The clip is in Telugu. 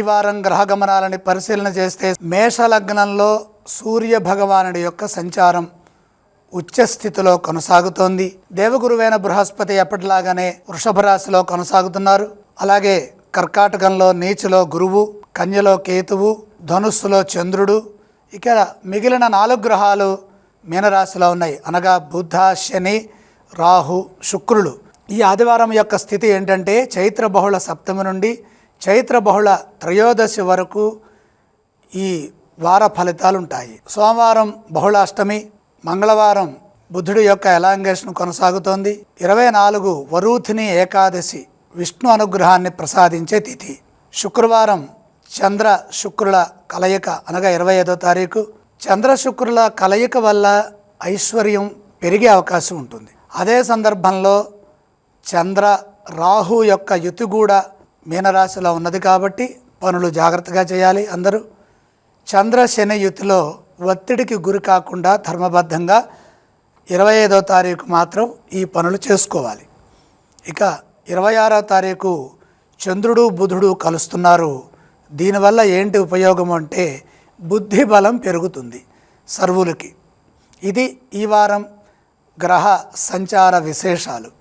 ఈ వారం గ్రహగమనాలని పరిశీలన చేస్తే మేషలగ్నంలో సూర్య భగవానుడి యొక్క సంచారం ఉచ్చస్థితిలో కొనసాగుతోంది. దేవగురువైన బృహస్పతి ఎప్పటిలాగానే వృషభ రాశిలో కొనసాగుతున్నారు. అలాగే కర్కాటకంలో నీచులో గురువు కన్యలో కేతువు ధనుస్సులో చంద్రుడు ఇక మిగిలిన నాలుగు గ్రహాలు మీనరాశిలో ఉన్నాయి. అనగా బుధ శని రాహు శుక్రులు. ఈ ఆదివారం యొక్క స్థితి ఏంటంటే చైత్ర బహుళ సప్తమి నుండి చైత్ర బహుళ త్రయోదశి వరకు ఈ వార ఫలితాలు ఉంటాయి సోమవారం బహుళాష్టమి మంగళవారం బుద్ధుడి యొక్క ఎలాంగేషన్ కొనసాగుతోంది. ఇరవై నాలుగు వరూథిని ఏకాదశి విష్ణు అనుగ్రహాన్ని ప్రసాదించే తిథి. శుక్రవారం చంద్ర శుక్రుల కలయిక అనగా ఇరవై ఐదో తారీఖు. చంద్ర శుక్రుల కలయిక వల్ల ఐశ్వర్యం పెరిగే అవకాశం ఉంటుంది. అదే సందర్భంలో చంద్ర రాహు యొక్క యుతి కూడా మీనరాశిలో ఉన్నది కాబట్టి పనులు జాగ్రత్తగా చేయాలి అందరూ. చంద్ర శని యుతిలో ఒత్తిడికి గురి కాకుండా ధర్మబద్ధంగా ఇరవై ఐదో తారీఖు మాత్రం ఈ పనులు చేసుకోవాలి. ఇక ఇరవై ఆరో తారీఖు చంద్రుడు బుధుడు కలుస్తున్నారు. దీనివల్ల ఏంటి ఉపయోగం అంటే బుద్ధి బలం పెరుగుతుంది సర్వులకి. ఇది ఈ వారం గ్రహ సంచార విశేషాలు.